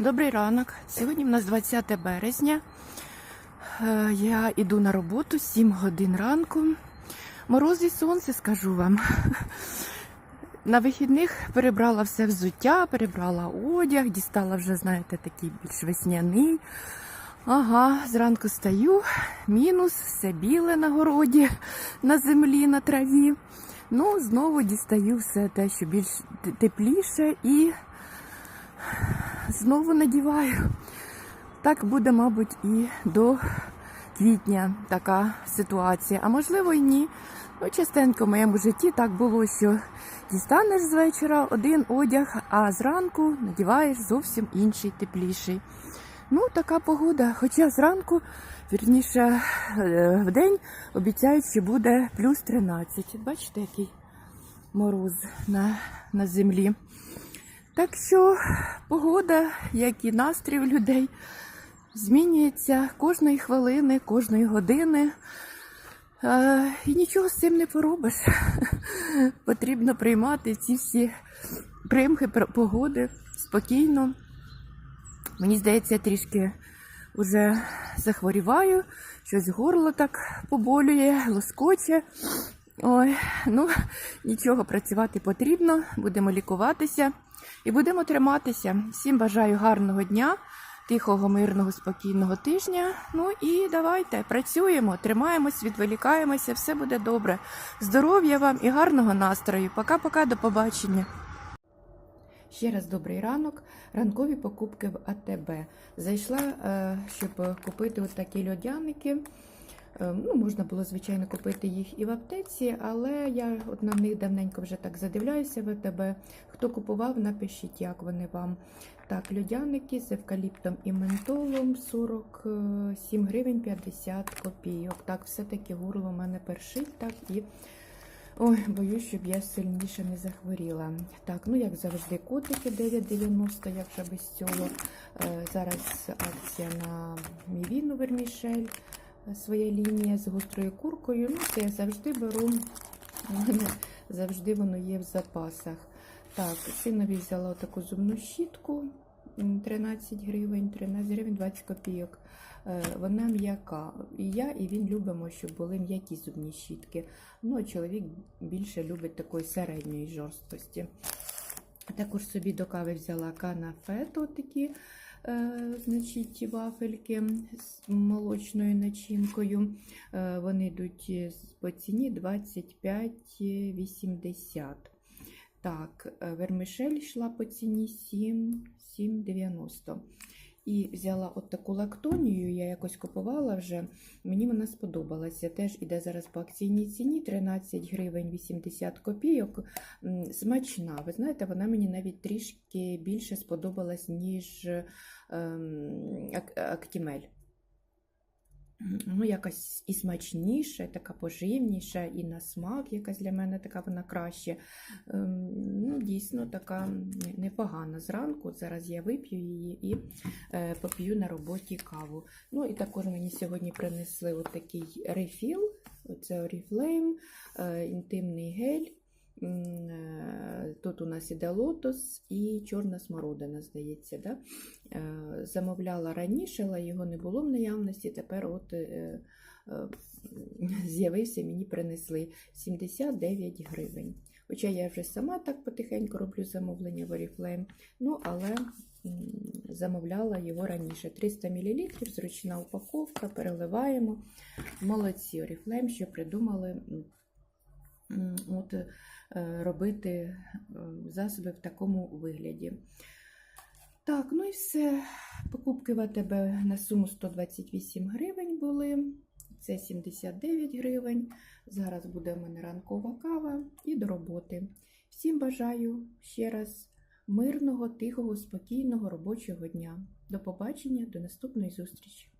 Добрий ранок. Сьогодні в нас 20 березня. Е, Я йду на роботу 7 годин ранку. Мороз і сонце, скажу вам. На вихідних перебрала все взуття, перебрала одяг, дістала вже, знаєте, такий більш весняний. Ага, зранку стаю, мінус, все біле на городі, на землі, на траві. Ну, знову дістаю все те, що більш тепліше і знову надіваю. Так буде, мабуть, і до квітня така ситуація. А можливо і ні. Ну, частенько в моєму житті так було, що дістанеш з вечора один одяг, а зранку надіваєш зовсім інший, тепліший. Ну, така погода. Хоча зранку, вірніше, е, в день обіцяють, що буде плюс 13. Бачите, який мороз на, на землі. Так що погода, як і настрій людей, змінюється кожної хвилини, кожної години. Е, і нічого з цим не поробиш. Потрібно приймати ці всі примхи погоди спокійно. Мені здається, я трішки вже захворіваю, щось горло так поболює, лоскоче. Ой, ну нічого, працювати потрібно, будемо лікуватися і будемо триматися. Всім бажаю гарного дня, тихого, мирного, спокійного тижня. Ну і давайте працюємо, тримаємось, відволікаємося, все буде добре. Здоров'я вам і гарного настрою. Пока-пока, до побачення. Ще раз добрий ранок. Ранкові покупки в АТБ. Зайшла, е, щоб купити такі льодяники. Е, Ну, можна було, звичайно, купити їх і в аптеці, але я от на них давненько вже так задивляюся в АТБ. Хто купував, напишіть, як вони вам. Так, льодяники з евкаліптом і ментолом 47 гривень 50 копійок. Так, все-таки горло у мене першить, так і Ой, боюсь, щоб я сильніше не захворіла. Так, ну як завжди, котики 9,90, як вже без цього. Е, зараз акція на мівіну вермішель, е, своя лінія з гострою куркою. Ну, це я завжди беру. Завжди воно є в запасах. Так, синові взяла таку зубну щітку. 13 гривень, 13 гривень 20 копійок. Е, Вона м'яка. І я, і він любимо, щоб були м'які зубні щітки. Ну, а чоловік більше любить такої середньої жорсткості. Також собі до кави взяла канафето такі, значить, вафельки з молочною начинкою. Е, вони йдуть по ціні 25,80. Так, е, вермишель йшла по ціні 7, 7,90. І взяла от таку лактонію, я якось купувала вже. Мені вона сподобалася. Теж іде зараз по акційній ціні 13 гривень 80 копійок. Смачна. Ви знаєте, вона мені навіть трішки більше сподобалась, ніж ем, Ак- Актімель. Ну, якась і смачніша, і така поживніша, і на смак якась для мене така вона краще. Ем, Ну, дійсно, така непогана зранку. Зараз я вип'ю її і е, поп'ю на роботі каву. Ну і також мені сьогодні принесли от такий рефіл. Оце Oriflame, е, інтимний гель. Е, Тут у нас іде лотос і чорна смородина, здається. Да? Е, Замовляла раніше, але його не було в наявності. Тепер от е, з'явився, мені принесли 79 гривень. Хоча я вже сама так потихеньку роблю замовлення в Oriflame, ну але замовляла його раніше. 300 мл, зручна упаковка, переливаємо. Молодці Oriflame, що придумали от, е, робити е, засоби в такому вигляді. Так, ну і все. Покупки в АТБ на суму 128 гривень були. Це 79 гривень. Зараз буде в мене ранкова кава і до роботи. Всім бажаю ще раз мирного, тихого, спокійного робочого дня. До побачення, до наступної зустрічі!